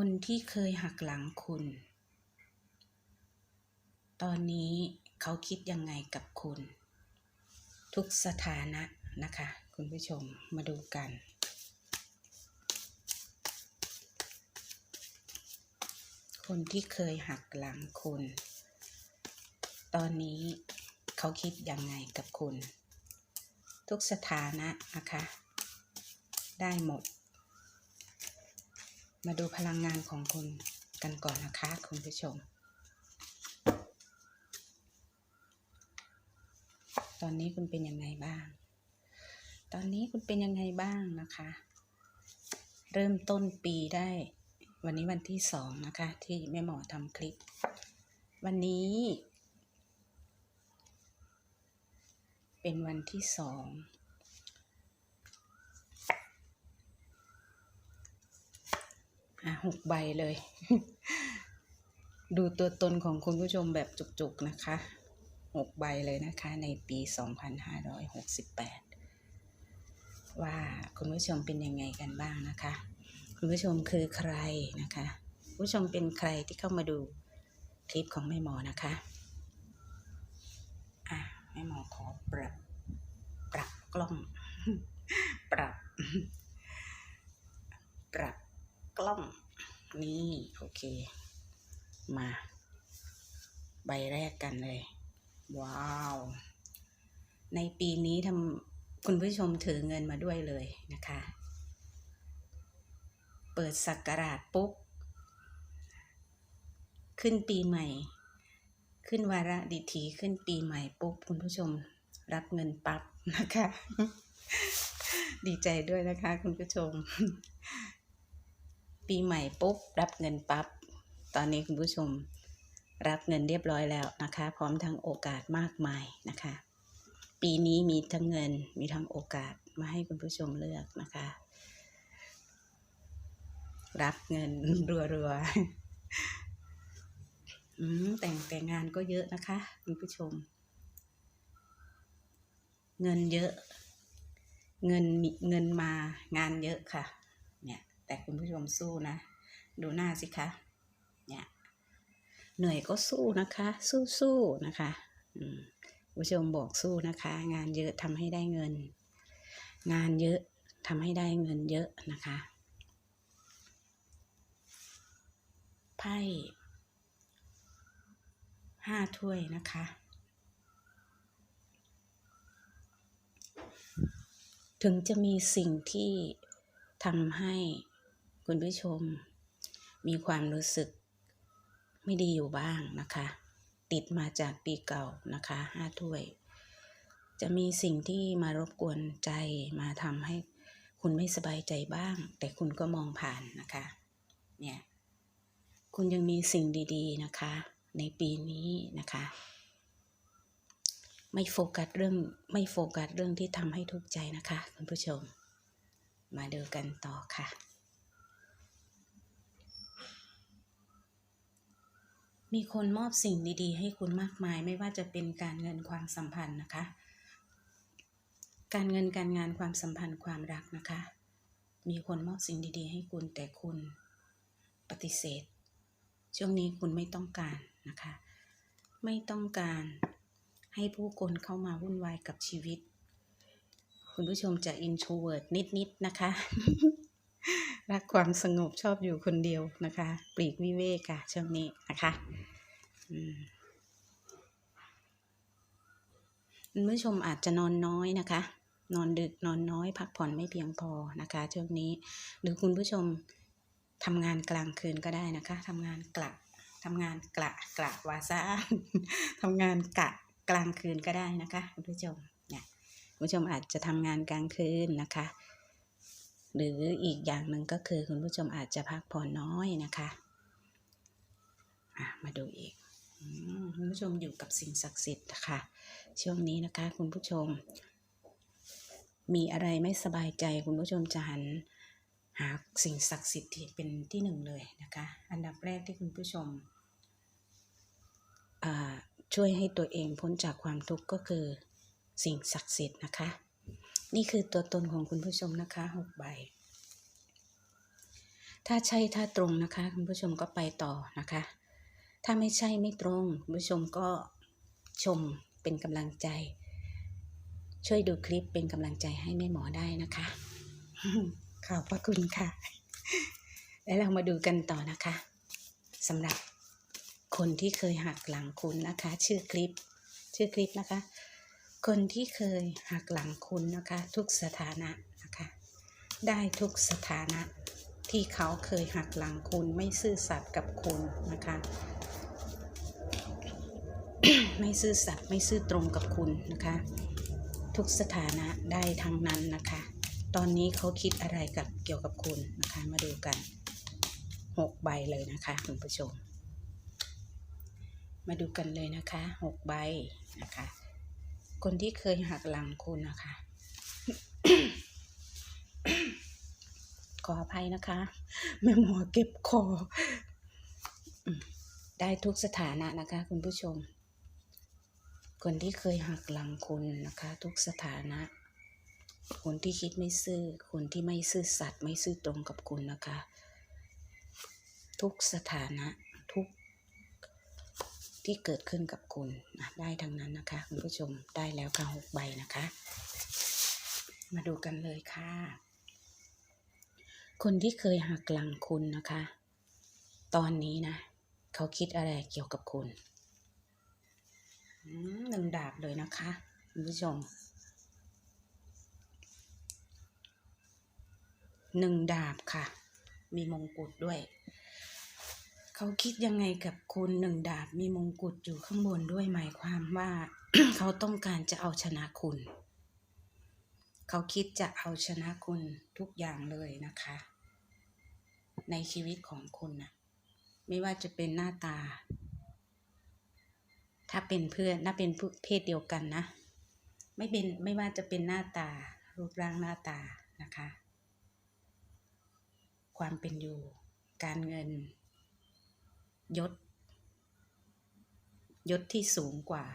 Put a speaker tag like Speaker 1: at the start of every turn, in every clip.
Speaker 1: คนที่เคยหักหลังคุณ ตอนนี้เขาคิดยังไงกับคุณ ทุกสถานะนะคะ คุณผู้ชมมาดูกันคนที่เคยหักหลังคุณ ตอนนี้เขาคิดยังไงกับคุณ ทุกสถานะนะคะ ได้หมด มาดูพลังงานของคุณกันก่อนนะคะ คุณผู้ชม ตอนนี้คุณเป็นยังไงบ้าง ตอนนี้คุณเป็นยังไงบ้างนะคะ เริ่มต้นปีได้ วันนี้วันที่สองนะคะ ที่แม่หมอทำคลิป วันนี้ เป็นวันที่สอง อะ หกใบเลย ดูตัวตนของคุณผู้ชมแบบจุกๆนะคะหกใบเลยนะคะในปี2568ว่าคุณผู้ชมเป็นยังไงกันบ้างนะคะ คุณผู้ชมคือใครนะคะผู้ชมเป็นใครที่เข้ามาดูคลิปของแม่หมอนะคะอะแม่หมอขอปรับปรับกล้อง ปรับ ปรับกล้อง นี่โอเค มา ใบแรกกันเลย ว้าว ในปีนี้ทำคุณผู้ชมถือเงินมาด้วยเลยนะคะ เปิดสักการาชปุ๊บ ขึ้นปีใหม่ ขึ้นวาระดิถีขึ้นปีใหม่ปุ๊บ คุณผู้ชมรับเงินปั๊บนะคะ ดีใจด้วยนะคะ คุณผู้ชม ปีใหม่ปุ๊บ รับเงินปั๊บ ตอนนี้คุณผู้ชมรับเงินเรียบร้อยแล้วนะคะ พร้อมทั้งโอกาสมากมายนะคะ ปีนี้มีทั้งเงินมีทั้งโอกาสมาให้คุณผู้ชมเลือกนะคะ รับเงินรัวๆอืมแต่งแต่งงานก็เยอะนะคะ คุณผู้ชม เงินเยอะ เงินมีเงินมางานเยอะค่ะ แต่คุณผู้ชมสู้นะ ดูหน้าสิคะ เนี่ย เหนื่อยก็สู้นะคะ สู้สู้นะคะผู้ชมบอกสู้นะคะ งานเยอะทำให้ได้เงิน งานเยอะทำให้ได้เงินเยอะนะคะไพ่ห้าถ้วยนะคะ ถึงจะมีสิ่งที่ทำให้ คุณผู้ชม มีความรู้สึกไม่ดีอยู่บ้างนะคะ ติดมาจากปีเก่านะคะห้าถ้วย จะมีสิ่งที่มารบกวนใจมาทำให้คุณไม่สบายใจบ้าง แต่คุณก็มองผ่านนะคะ เนี่ย คุณยังมีสิ่งดี ๆนะคะ ในปีนี้นะคะไม่โฟกัสเรื่องไม่โฟกัสเรื่องที่ทำให้ทุกข์ใจนะคะ คุณผู้ชม มาดูกันต่อค่ะ มีคนมอบสิ่งดีๆ ให้คุณมากมาย ไม่ว่าจะเป็นการเงินความสัมพันธ์นะคะ การเงินการงานความสัมพันธ์ความรักนะคะ มีคนมอบสิ่งดีๆ ให้คุณแต่คุณปฏิเสธ ช่วงนี้คุณไม่ต้องการนะคะ ไม่ต้องการให้ผู้คนเข้ามาวุ่นวายกับชีวิต คุณผู้ชมจะ introvert นิดๆนะคะ รักความสงบชอบอยู่คนเดียวนะคะ ปลีกวิเวกค่ะช่วงนี้นะคะอืมคุณผู้ชมอาจจะนอนน้อยนะคะ นอนดึกนอนน้อยพักผ่อนไม่เพียงพอนะคะช่วงนี้ หรือคุณผู้ชมทำงานกลางคืนก็ได้นะคะทำงานกะทำงานกะกะวาซาทำงานกะกลางคืนก็ได้นะคะคุณผู้ชมเนี่ยคุณผู้ชมอาจจะทำงานกลางคืนนะคะ หรืออีกอย่างหนึ่งก็คือคุณผู้ชมอาจจะพักผ่อนน้อยนะคะะมาดูอีกอืมคุณผู้ชมอยู่กับสิ่งศักดิ์สิทธิ์นะคะช่วงนี้นะคะคุณผู้ชม มีอะไรไม่สบายใจคุณผู้ชมจะหันหาสิ่งศักดิ์สิทธิ์ที่เป็นที่หนึ่งเลยนะคะ อันดับแรกที่คุณผู้ชมช่วยให้ตัวเองพ้นจากความทุกข์ก็คือสิ่งศักดิ์สิทธิ์นะคะ นี่คือตัวตนของคุณผู้ชมนะคะหกใบ ถ้าใช่ถ้าตรงนะคะ คุณผู้ชมก็ไปต่อนะคะ ถ้าไม่ใช่ไม่ตรง คุณผู้ชมก็ชมเป็นกำลังใจ ช่วยดูคลิปเป็นกำลังใจให้แม่หมอได้นะคะ ขอบพระคุณค่ะ แล้วเรามาดูกันต่อนะคะสำหรับคนที่เคยหักหลังคุณนะคะ ชื่อคลิป ชื่อคลิปนะคะ คนที่เคยหักหลังคุณนะคะ ทุกสถานะนะคะ ได้ทุกสถานะที่เขาเคยหักหลังคุณไม่ซื่อสัตย์กับคุณนะคะ ไม่ซื่อสัตย์ไม่ซื่อตรงกับคุณนะคะ ทุกสถานะได้ทั้งนั้นนะคะ ตอนนี้เขาคิดอะไรกับเกี่ยวกับคุณนะคะ มาดูกันหกใบเลยนะคะคุณผู้ชม มาดูกันเลยนะคะหกใบนะคะ คนที่เคยหักหลังคุณนะคะ ขออภัยนะคะ แม่หมอเก็บคอ ได้ทุกสถานะนะคะ คุณผู้ชม คนที่เคยหักหลังคุณนะคะ ทุกสถานะ คนที่คิดไม่ซื่อ คนที่ไม่ซื่อสัตย์ไม่ซื่อตรงกับคุณนะคะ ทุกสถานะ ที่เกิดขึ้นกับคุณได้ทั้งนั้นนะคะคุณผู้ชมได้แล้วค่ะหกใบนะคะ มาดูกันเลยค่ะ คนที่เคยหักหลังคุณนะคะ ตอนนี้นะ เขาคิดอะไรเกี่ยวกับคุณหนึ่งดาบเลยนะคะคุณผู้ชมหนึ่งดาบค่ะ มีมงกุฎด้วย เขาคิดยังไงกับคุณหนึ่งดาบมีมงกุฎอยู่ข้างบนด้วยหมายความว่า เขาต้องการจะเอาชนะคุณ เขาคิดจะเอาชนะคุณทุกอย่างเลยนะคะ ในชีวิตของคุณนะไม่ว่าจะเป็นหน้าตา ถ้าเป็นเพื่อนถ้าเป็นเพศเดียวกันนะ ไม่เป็นไม่ว่าจะเป็นหน้าตา รูปร่างหน้าตานะคะ ความเป็นอยู่การเงิน ยศ ยศที่สูงกว่า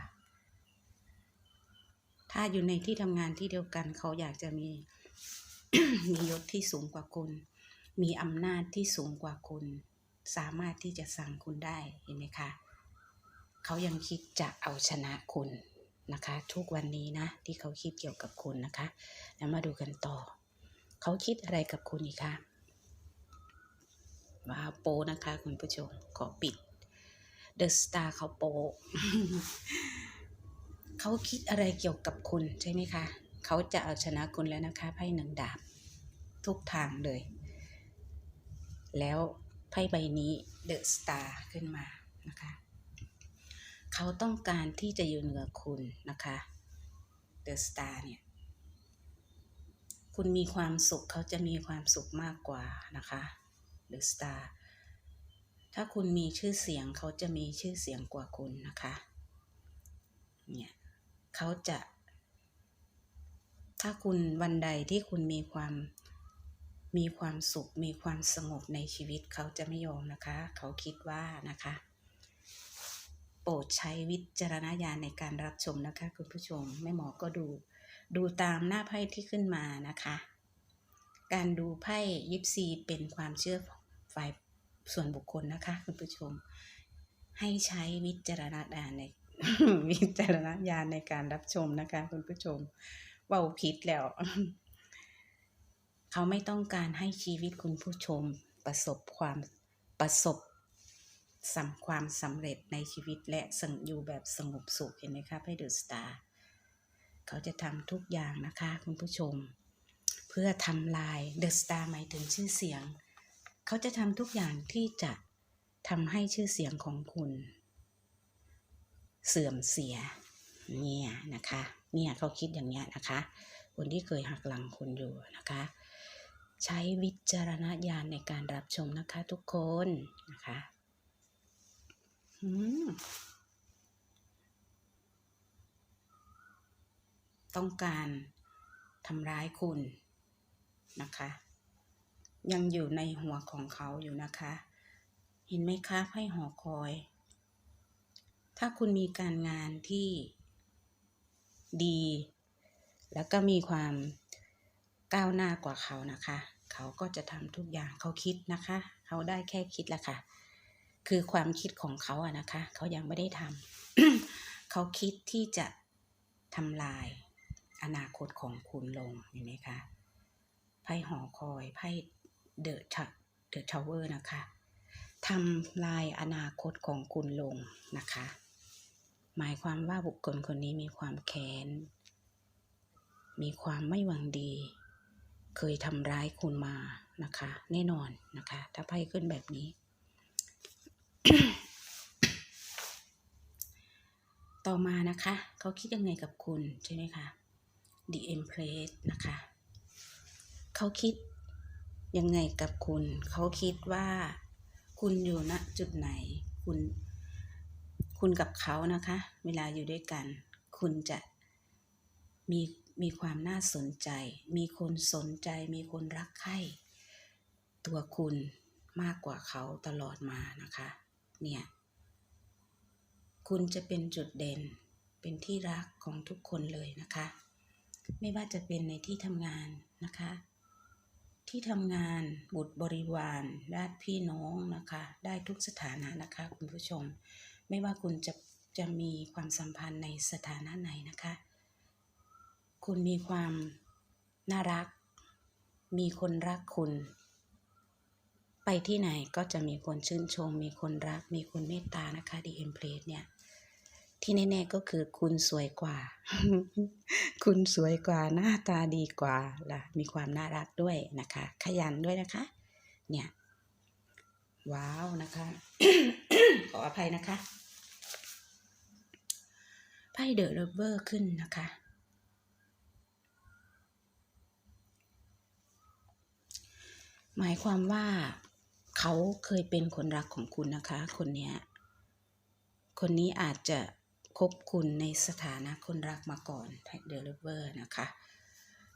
Speaker 1: ถ้าอยู่ในที่ทำงานที่เดียวกัน เขาอยากจะมี มียศที่สูงกว่าคุณ มีอำนาจที่สูงกว่าคุณ สามารถที่จะสั่งคุณได้เห็นไหมคะ เขายังคิดจะเอาชนะคุณนะคะ ทุกวันนี้นะ ที่เขาคิดเกี่ยวกับคุณนะคะ แล้วมาดูกันต่อ เขาคิดอะไรกับคุณอีกคะ ว้าวโปนะคะคุณผู้ชม ขอปิด เดอะสตาร์เขาโป เขาคิดอะไรเกี่ยวกับคุณใช่ไหมคะ เขาจะเอาชนะคุณแล้วนะคะไพ่หนึ่งดาบ ทุกทางเลย แล้วไพ่ใบนี้เดอะสตาร์ขึ้นมานะคะ เขาต้องการที่จะอยู่เหนือคุณนะคะเดอะสตาร์เนี่ย คุณมีความสุขเขาจะมีความสุขมากกว่านะคะ เดอสตาร์ถ้าคุณมีชื่อเสียงเขาจะมีชื่อเสียงกว่าคุณนะคะ เนี่ยเขาจะ ถ้าคุณวันใดที่คุณมีความมีความสุขมีความสงบในชีวิตเขาจะไม่ยอมนะคะ เขาคิดว่านะคะ โปรดใช้วิจารณญาณในการรับชมนะคะ คุณผู้ชมแม่หมอก็ดู ดูตามหน้าไพ่ที่ขึ้นมานะคะ การดูไพ่ยิปซีเป็นความเชื่อ ฝ่ายส่วนบุคคลนะคะ คุณผู้ชม ให้ใช้วิจารณญาณในวิจารณญาณในการรับชมนะคะ คุณผู้ชมเว่าผิดแล้ว เขาไม่ต้องการให้ชีวิตคุณผู้ชมประสบความประสบสำความสำเร็จในชีวิตและสงอยู่แบบสงบสุขเห็นไหมคะให้เดอะสตาร์เขาจะทำทุกอย่างนะคะ คุณผู้ชม เพื่อทำลายเดอะสตาร์หมายถึงชื่อเสียง เขาจะทำทุกอย่างที่จะทำให้ชื่อเสียงของคุณ เสื่อมเสียเนี่ยนะคะเนี่ยเขาคิดอย่างเนี้ยนะคะ คนที่เคยหักหลังคุณอยู่นะคะ ใช้วิจารณญาณในการรับชมนะคะทุกคนนะคะอืมต้องการทำร้ายคุณนะคะ ยังอยู่ในหัวของเขาอยู่นะคะ เห็นไหมคะไพ่หอคอย ถ้าคุณมีการงานที่ดี แล้วก็มีความก้าวหน้ากว่าเขานะคะ เขาก็จะทำทุกอย่างเขาคิดนะคะ เขาได้แค่คิดละค่ะ คือความคิดของเขาอะนะคะ เขายังไม่ได้ทำเขาคิดที่จะทำลายอนาคตของคุณลงเห็นไหมคะไพ่หอคอยไพ่ เดอะเดอะทาวเวอร์นะคะทำลายอนาคตของคุณลงนะคะ หมายความว่าบุคคลคนนี้มีความแค้น มีความไม่หวังดี เคยทำร้ายคุณมานะคะ แน่นอนนะคะ ถ้าไพ่ขึ้นแบบนี้ ต่อมานะคะ เขาคิดยังไงกับคุณใช่ไหมคะ The Empress นะคะ เขาคิด ยังไงกับคุณ เขาคิดว่า คุณอยู่ณจุดไหน คุณ คุณกับเขานะคะ เวลาอยู่ด้วยกัน คุณจะมีมีความน่าสนใจ มีคนสนใจ มีคนรักใคร่ตัวคุณมากกว่าเขาตลอดมานะคะ เนี่ย คุณจะเป็นจุดเด่น เป็นที่รักของทุกคนเลยนะคะ ไม่ว่าจะเป็นในที่ทำงานนะคะ ที่ทำงานบุตรบริวารญาติพี่น้องนะคะ ได้ทุกสถานะนะคะคุณผู้ชม ไม่ว่าคุณจะจะมีความสัมพันธ์ในสถานะไหนนะคะ คุณมีความน่ารัก มีคนรักคุณ ไปที่ไหนก็จะมีคนชื่นชม มีคนรัก มีคนเมตตานะคะดีเอ็มเพลสเนี่ย ที่แน่ๆก็คือคุณสวยกว่า คุณสวยกว่าหน้าตาดีกว่าล่ะมีความน่ารักด้วยนะคะ ขยันด้วยนะคะ เนี่ย ว้าวนะคะ ขออภัยนะคะไพ่เดอะ o เ e อร์ขึ้นนะคะ หมายความว่าเขาเคยเป็นคนรักของคุณนะคะ คนเนี้ยคนนี้อาจจะ คบคุณในสถานะคนรักมาก่อนเดลิเวอร์นะคะ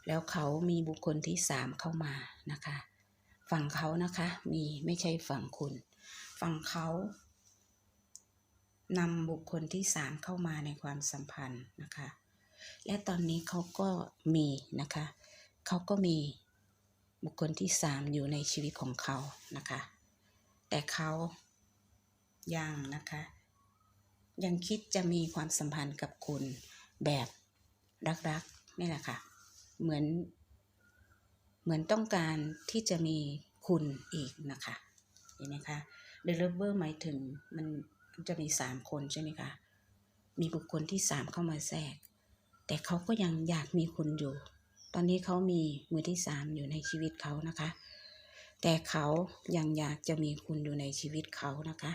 Speaker 1: แล้วเขามีบุคคลที่สามเข้ามานะคะ ฝั่งเขานะคะมีไม่ใช่ฝั่งคุณ ฝั่งเขานำบุคคลที่สามเข้ามาในความสัมพันธ์นะคะ และตอนนี้เขาก็มีนะคะ เขาก็มีบุคคลที่สามอยู่ในชีวิตของเขานะคะ แต่เขายังนะคะ ยังคิดจะมีความสัมพันธ์กับคุณแบบรักๆนี่แหละค่ะ เหมือน เหมือนต้องการที่จะมีคุณอีกนะคะ เห็นไหมคะ The Lover หมายถึงมันมันจะมีสามคนใช่ไหมคะ มีบุคคลที่สามเข้ามาแทรก แต่เขาก็ยังอยากมีคุณอยู่ ตอนนี้เขามีมือที่สามอยู่ในชีวิตเขานะคะ แต่เขายังอยากจะมีคุณอยู่ในชีวิตเขานะคะ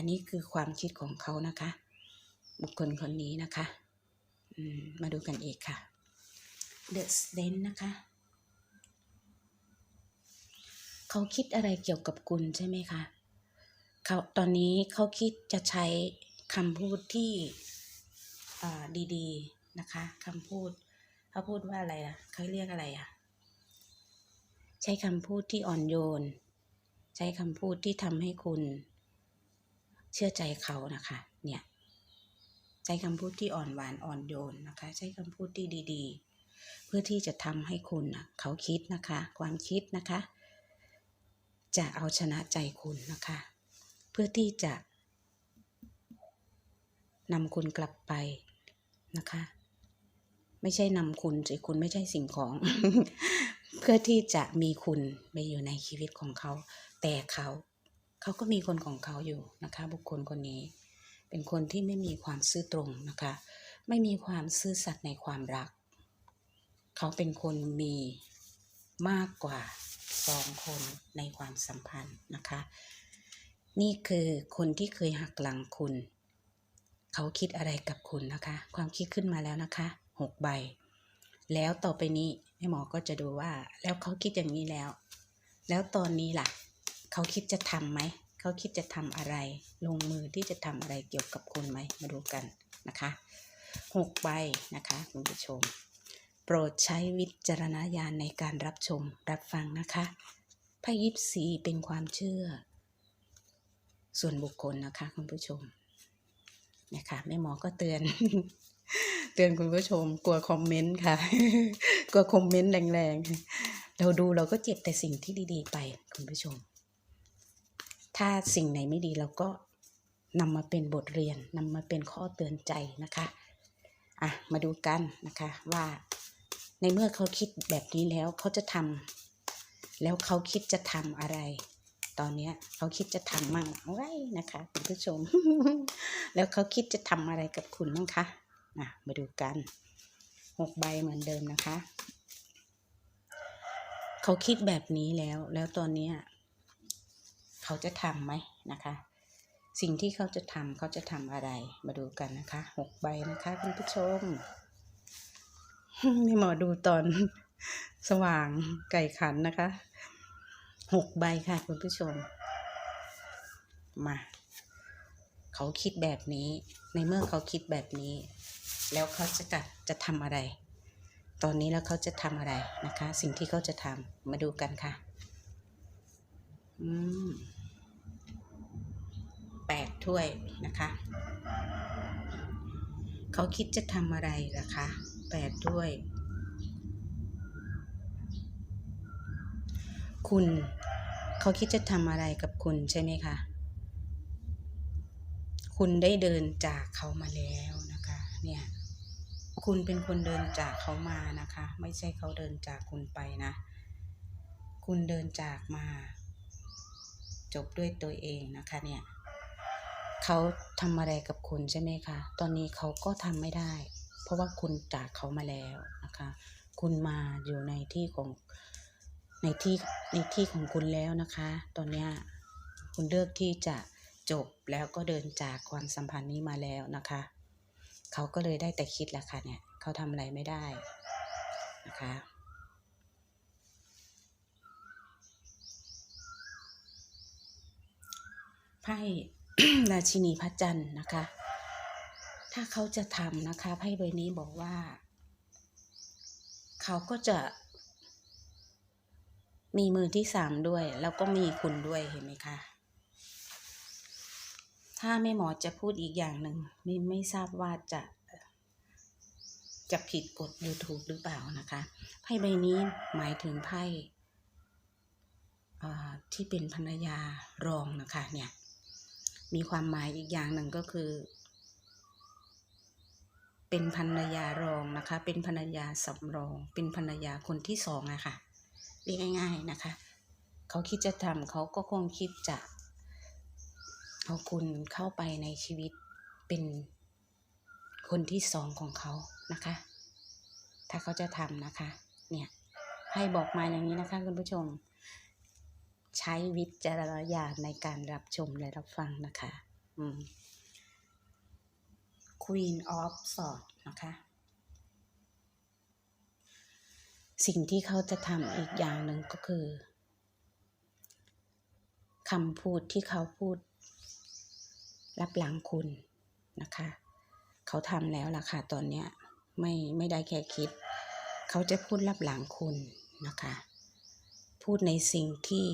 Speaker 1: อันนี้คือความคิดของเขานะคะ บุคคลคนนี้นะคะมมาดูกันอีกค่ะ The Student นะคะ เขาคิดอะไรเกี่ยวกับคุณใช่ไหมคะเขาตอนนี้เขาคิดจะใช้คำพูดที่ดีๆนะคะคำพูดเขาพูดว่าอะไรล่ะเขาเรียกอะไรอะ ใช้คำพูดที่อ่อนโยน ใช้คำพูดที่ทำให้คุณ ชื่อใจเขานะคะ เนี่ยใช้คำพูดที่อ่อนหวานอ่อนโยนนะคะ ใช้คำพูดที่ดีๆ เพื่อที่จะทำให้คุณนะเขาคิดนะคะ ความคิดนะคะ จะเอาชนะใจคุณนะคะ เพื่อที่จะนำคุณกลับไปนะคะ ไม่ใช่นำคุณสิคุณไม่ใช่สิ่งของ เพื่อที่จะมีคุณไปอยู่ในชีวิตของเขา แต่เขา เขาก็มีคนของเขาอยู่นะคะ บุคคลคนนี้ เป็นคนที่ไม่มีความซื่อตรงนะคะ ไม่มีความซื่อสัตย์ในความรัก เขาเป็นคนมีมากกว่าสองคนในความสัมพันธ์นะคะ นี่คือคนที่เคยหักหลังคุณ เขาคิดอะไรกับคุณนะคะ ความคิดขึ้นมาแล้วนะคะหกใบ แล้วต่อไปนี้แม่หมอก็จะดูว่า แล้วเขาคิดอย่างนี้แล้ว แล้วตอนนี้ล่ะ เขาคิดจะทำไหม เขาคิดจะทำอะไร ลงมือที่จะทำอะไรเกี่ยวกับคุณไหม มาดูกันนะคะหกใบนะคะคุณผู้ชม โปรดใช้วิจารณญาณในการรับชมรับฟังนะคะไพ่ยิปซีเป็นความเชื่อ ส่วนบุคคลนะคะคุณผู้ชมนะคะแม่หมอก็เตือน เตือนคุณผู้ชม กลัวคอมเมนต์ค่ะ กลัวคอมเมนต์แรงๆ เราดูเราก็เจ็บแต่สิ่งที่ดีๆ ไปคุณผู้ชม ถ้าสิ่งไหนไม่ดีเราก็นำมาเป็นบทเรียนนำมาเป็นข้อเตือนใจนะคะอะมาดูกันนะคะว่าในเมื่อเขาคิดแบบนี้แล้วเขาจะทำแล้วเขาคิดจะทำอะไร ตอนนี้เขาคิดจะทำมั่งไว้นะคะคุณผู้ชม แล้วเขาคิดจะทำอะไรกับคุณบ้งคะอะมาดูกันหกใบเหมือนเดิมนะคะ เขาคิดแบบนี้แล้ว แล้วตอนนี้ เขาจะทำไหมนะคะ สิ่งที่เขาจะทำเขาจะทำอะไร มาดูกันนะคะหกใบนะคะคุณผู้ชมนี่หมอดูตอนสว่างไก่ขันนะคะหกใบค่ะคุณผู้ชม มา เขาคิดแบบนี้ ในเมื่อเขาคิดแบบนี้ แล้วเขาจะกัดจะทำอะไร ตอนนี้แล้วเขาจะทำอะไรนะคะ สิ่งที่เขาจะทำมาดูกันค่ะ อืม แปดถ้วยนะคะ เขาคิดจะทำอะไรล่ะคะแปดถ้วย คุณ เขาคิดจะทำอะไรกับคุณใช่ไหมคะ คุณได้เดินจากเขามาแล้วนะคะ เนี่ย คุณเป็นคนเดินจากเขามานะคะ ไม่ใช่เขาเดินจากคุณไปนะ คุณเดินจากมาจบด้วยตัวเองนะคะเนี่ย เขาทำอะไรกับคุณใช่ไหมคะ ตอนนี้เขาก็ทำไม่ได้ เพราะว่าคุณจากเขามาแล้วนะคะ คุณมาอยู่ในที่ของในที่ในที่ของคุณแล้วนะคะ ตอนนี้คุณเลือกที่จะจบแล้วก็เดินจากความสัมพันธ์นี้มาแล้วนะคะ เขาก็เลยได้แต่คิดแหละค่ะเนี่ย เขาทำอะไรไม่ได้นะคะไพ่ ราชินีพระจันทร์นะคะ ถ้าเขาจะทำนะคะไพ่ใบนี้บอกว่า เขาก็จะมีมือที่สามด้วย แล้วก็มีคุณด้วยเห็นไหมคะ ถ้าไม่หมอจะพูดอีกอย่างหนึ่งไม่ไม่ทราบว่าจะ จะผิดกฎ YouTube หรือเปล่านะคะไพ่ใบนี้หมายถึงไพ่ที่เป็นภรรยารองนะคะเนี่ย มีความหมายอีกอย่างหนึ่งก็คือ เป็นภรรยารองนะคะ เป็นภรรยาสำรอง เป็นภรรยาคนที่สองอะค่ะเรียกง่าย ๆนะคะ เขาคิดจะทำเขาก็คงคิดจะเอาคุณเข้าไปในชีวิตเป็นคนที่สองของเขานะคะ ถ้าเขาจะทำนะคะ เนี่ยให้บอกมาอย่างนี้นะคะคุณผู้ชม ใช้วิจารณญาณในการรับชมและรับฟังนะคะอืม Queen of Swords นะคะ สิ่งที่เขาจะทำอีกอย่างหนึ่งก็คือคำพูดที่เขาพูดรับหลังคุณนะคะ เขาทำแล้วล่ะค่ะตอนเนี้ยไม่ไม่ได้แค่คิด เขาจะพูดรับหลังคุณนะคะ พูดในสิ่งที่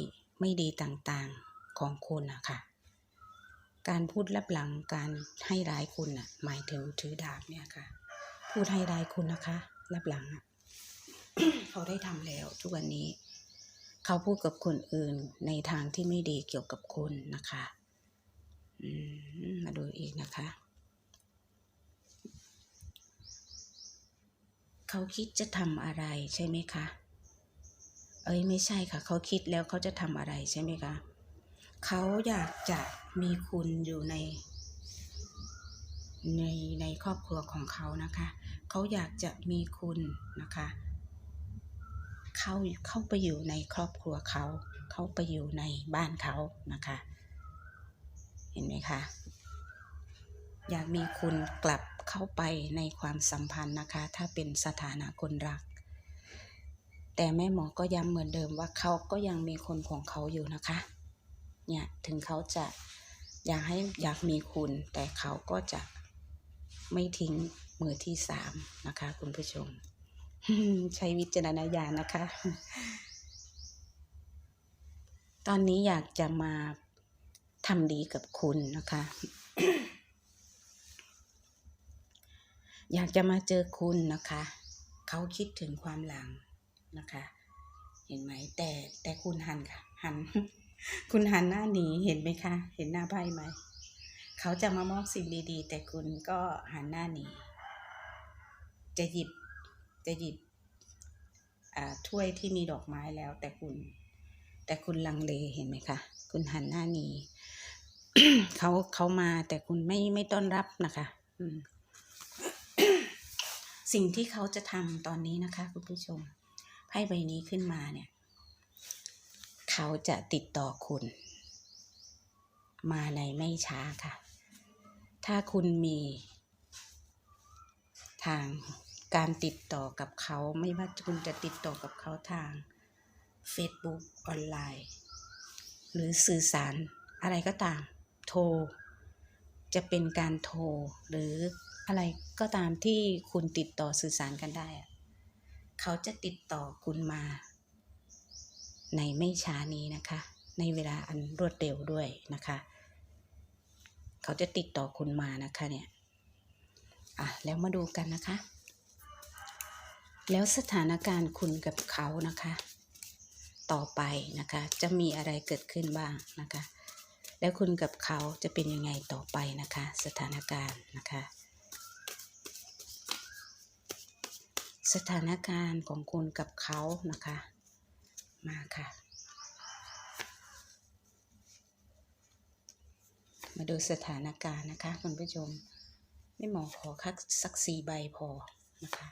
Speaker 1: ไม่ดีต่างๆของคุณนะคะการพูดรับหลังการให้ร้ายคุณน่ะหมายถึงถือดาบเนี่ยค่ะ พูดให้ร้ายคุณนะคะรับหลังอะเขาได้ทำแล้วทุกวันนี้ เขาพูดกับคนอื่นในทางที่ไม่ดีเกี่ยวกับคุณนะคะอืมมาดูอีกนะคะ เขาคิดจะทำอะไรใช่ไหมคะ เอ้ยไม่ใช่ค่ะ เขาคิดแล้วเขาจะทำอะไรใช่ไหมคะเขาอยากจะมีคุณอยู่ใน ในในครอบครัวของเขานะคะ เขาอยากจะมีคุณนะคะ เข้าเข้าไปอยู่ในครอบครัวเขา เข้าไปอยู่ในบ้านเขานะคะ เห็นไหมคะอยากมีคุณกลับเข้าไปในความสัมพันธ์นะคะ ถ้าเป็นสถานะคนรัก แต่แม่หมอก็ย้ำเหมือนเดิมว่าเขาก็ยังมีคนของเขาอยู่นะคะ เนี่ยถึงเขาจะอยากให้อยากมีคุณ แต่เขาก็จะไม่ทิ้งมือที่สามนะคะ คุณผู้ชม ใช้วิจารณญาณนะคะ ตอนนี้อยากจะมาทำดีกับคุณนะคะ อยากจะมาเจอคุณนะคะ เขาคิดถึงความหลัง นะคะ เห็นไหมแต่แต่คุณหันค่ะ หัน คุณหันหน้าหนีเห็นไหมคะ เห็นหน้าไพ่ไหม เขาจะมามอบสิ่งดีๆ แต่คุณก็หันหน้าหนีจะหยิบจะหยิบอ่าถ้วยที่มีดอกไม้แล้ว แต่คุณ แต่คุณลังเลเห็นไหมคะ คุณหันหน้าหนีเขาเขามาแต่คุณไม่ไม่ต้อนรับนะคะสิ่งที่เขาจะทำตอนนี้นะคะ คุณผู้ชม พ่ใบนี้ขึ้นมาเนี่ย เขาจะติดต่อคุณ มาในไม่ช้าค่ะ ถ้าคุณมี ทางการติดต่อกับเขาไม่ว่าคุณจะติดต่อกับเขาทาง Facebook ออนไลน์ หรือสื่อสารอะไรก็ตาม โทร จะเป็นการโทร หรืออะไรก็ตามที่คุณติดต่อสื่อสารกันได้อะ เขาจะติดต่อคุณมา ในไม่ช้านี้นะคะ ในเวลาอันรวดเร็วด้วยนะคะ เขาจะติดต่อคุณมานะคะเนี่ยอะแล้วมาดูกันนะคะ แล้วสถานการณ์คุณกับเขานะคะ ต่อไปนะคะ จะมีอะไรเกิดขึ้นบ้างนะคะ แล้วคุณกับเขาจะเป็นยังไงต่อไปนะคะ สถานการณ์นะคะ สถานการณ์ของคุณกับเขานะคะ มาค่ะ มาดูสถานการณ์นะคะคุณผู้ชม ไม่หมอขอคักสักสี่ใบพอนะคะ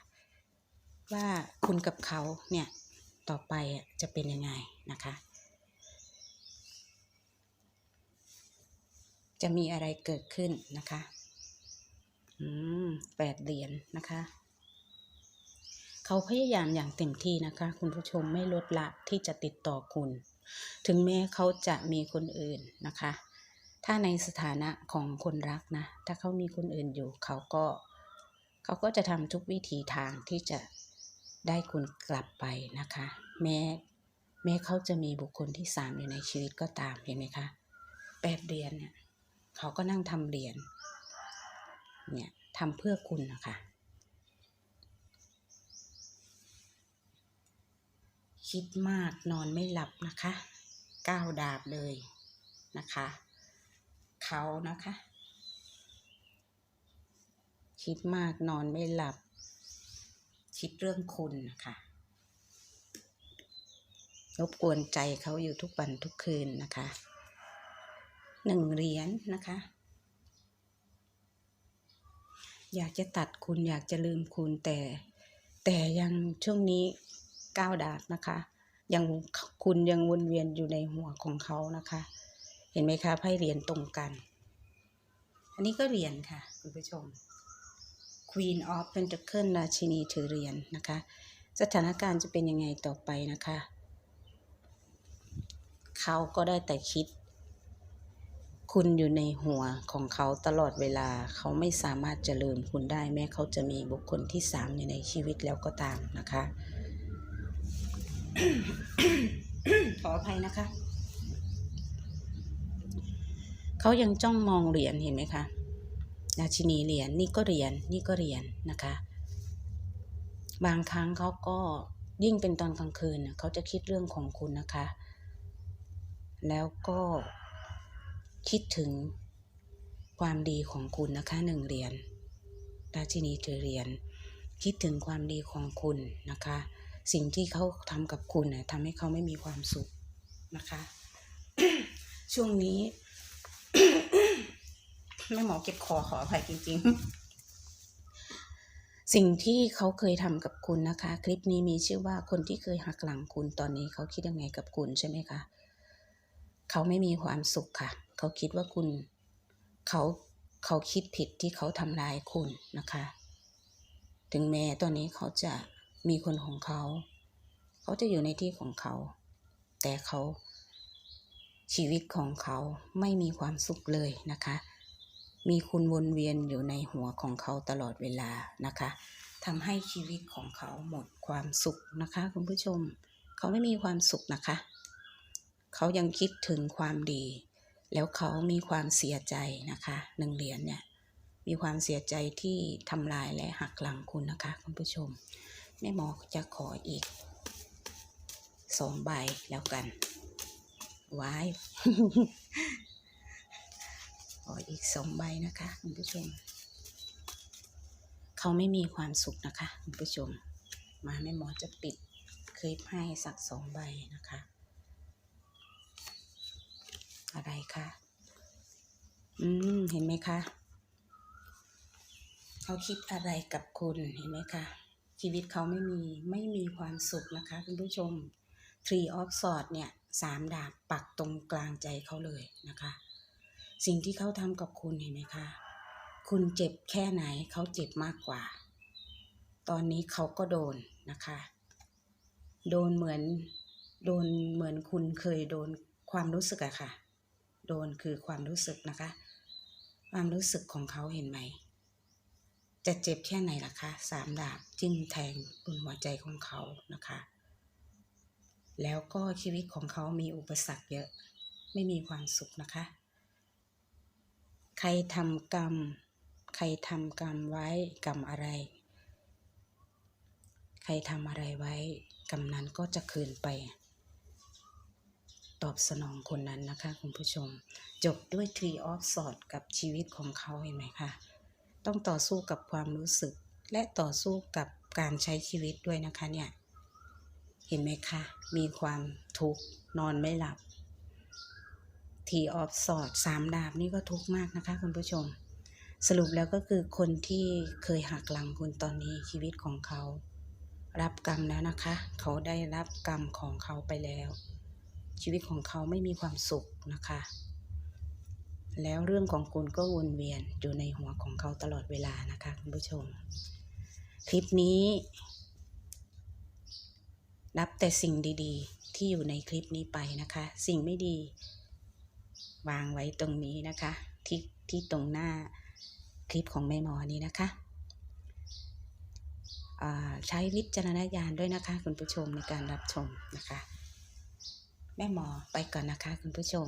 Speaker 1: ว่าคุณกับเขาเนี่ย ต่อไปจะเป็นยังไงนะคะจะมีอะไรเกิดขึ้นนะคะ อืมแปดเหรียญนะคะ เขาพยายามอย่างเต็มที่นะคะ คุณผู้ชมไม่ลดละที่จะติดต่อคุณ ถึงแม้เขาจะมีคนอื่นนะคะ ถ้าในสถานะของคนรักนะ ถ้าเขามีคนอื่นอยู่เขาก็เขาก็จะทำทุกวิถีทางที่จะได้คุณกลับไปนะคะ แม้แม้เขาจะมีบุคคลที่สามอยู่ในชีวิตก็ตามเห็นไหมคะแปดเหรียญเนี่ยเขาก็นั่งทำเหรียญเนี่ยทำเพื่อคุณนะคะ คิดมากนอนไม่หลับนะคะก้าวดาบเลยนะคะ เขานะคะ คิดมากนอนไม่หลับ คิดเรื่องคุณนะคะรบกวนใจเขาอยู่ทุกวันทุกคืนนะคะหนึ่งเหรียญนะคะ อยากจะตัดคุณอยากจะลืมคุณแต่ แต่ยังช่วงนี้ ก้าดาบนะคะ ยังคุณยังวนเวียนอยู่ในหัวของเขานะคะ เห็นไหมคะไพ่เหรียญตรงกัน อันนี้ก็เหรียญค่ะ คุณผู้ชม Queen of Pentacle ราชินีถือเหรียญนะคะ สถานการณ์จะเป็นยังไงต่อไปนะคะ เขาก็ได้แต่คิด คุณอยู่ในหัวของเขาตลอดเวลาเขาไม่สามารถจะลืมคุณได้แม้เขาจะมีบุคคลที่สามอยู่ในชีวิตแล้วก็ตามนะคะ ขออภัยนะคะ เขายังจ้องมองเหรียญเห็นไหมคะราชินีเหรียญนี่ก็เหรียญนี่ก็เหรียญนะคะ บางครั้งเขาก็ยิ่งเป็นตอนกลางคืนเขาจะคิดเรื่องของคุณนะคะ แล้วก็คิดถึงความดีของคุณนะคะหนึ่งเหรียญราชินีถือเหรียญคิดถึงความดีของคุณนะคะ สิ่งที่เขาทำกับคุณน่ะทำให้เขาไม่มีความสุขนะคะ ช่วงนี้แม่หมอเก็บคอขออภัยจริง ๆ สิ่งที่เขาเคยทำกับคุณนะคะ คลิปนี้มีชื่อว่าคนที่เคยหักหลังคุณตอนนี้เขาคิดยังไงกับคุณใช่ไหมคะเขาไม่มีความสุขค่ะ เขาคิดว่าคุณเขาเขาคิดผิดที่เขาทำร้ายคุณนะคะ ถึงแม้ตอนนี้เขาจะ มีคนของเขา เขาจะอยู่ในที่ของเขา แต่เขา ชีวิตของเขาไม่มีความสุขเลยนะคะ มีคุณวนเวียนอยู่ในหัวของเขาตลอดเวลานะคะทำให้ชีวิตของเขาหมดความสุขนะคะ คุณผู้ชม เขาไม่มีความสุขนะคะ เขายังคิดถึงความดี แล้วเขามีความเสียใจนะคะหนึ่งเหรียญเนี่ยมีความเสียใจที่ทำลายและหักหลังคุณนะคะ คุณผู้ชม แม่หมอจะขออีกสองใบแล้วกัน ไว้ขออีกสองใบนะคะคุณผู้ชม เขาไม่มีความสุขนะคะคุณผู้ชม มาแม่หมอจะปิดคลิปให้สักสองใบนะคะ อะไรคะอืม เห็นไหมคะ เขาคิดอะไรกับคุณเห็นไหมคะ ชีวิตเขาไม่มีไม่มีความสุขนะคะคุณผู้ชม Tree of Swords เนี่ยสามดาบปักตรงกลางใจเขาเลยนะคะ สิ่งที่เขาทำกับคุณเห็นไหมคะ คุณเจ็บแค่ไหนเขาเจ็บมากกว่า ตอนนี้เขาก็โดนนะคะ โดนเหมือนโดนเหมือนคุณเคยโดนความรู้สึกอะค่ะ โดนคือความรู้สึกนะคะ ความรู้สึกของเขาเห็นไหม จะเจ็บแค่ไหนล่ะคะสามดาบจิ้มแทงบนหัวใจของเขานะคะ แล้วก็ชีวิตของเขามีอุปสรรคเยอะ ไม่มีความสุขนะคะ ใครทำกรรม ใครทำกรรมไว้กรรมอะไร ใครทำอะไรไว้กรรมนั้นก็จะคืนไป ตอบสนองคนนั้นนะคะคุณผู้ชม จบด้วย Tree of Swords กับชีวิตของเขาเห็นไหมคะ ต้องต่อสู้กับความรู้สึก และต่อสู้กับการใช้ชีวิตด้วยนะคะเนี่ย เห็นไหมคะ มีความทุกข์นอนไม่หลับ ทีออฟสอดสามดาบนี่ก็ทุกข์มากนะคะคุณผู้ชม สรุปแล้วก็คือคนที่เคยหักหลังคุณตอนนี้ชีวิตของเขา รับกรรมแล้วนะคะ เขาได้รับกรรมของเขาไปแล้ว ชีวิตของเขาไม่มีความสุขนะคะ แล้วเรื่องของคุณก็วนเวียนอยู่ในหัวของเขาตลอดเวลานะคะคุณผู้ชม คลิปนี้รับแต่สิ่งดีๆ ที่อยู่ในคลิปนี้ไปนะคะ สิ่งไม่ดี วางไว้ตรงนี้นะคะ ที่ที่ตรงหน้าคลิปของแม่หมอนี้นะคะอ่าใช้วิจารณญาณด้วยนะคะ คุณผู้ชมในการรับชมนะคะ แม่หมอไปก่อนนะคะ คุณผู้ชม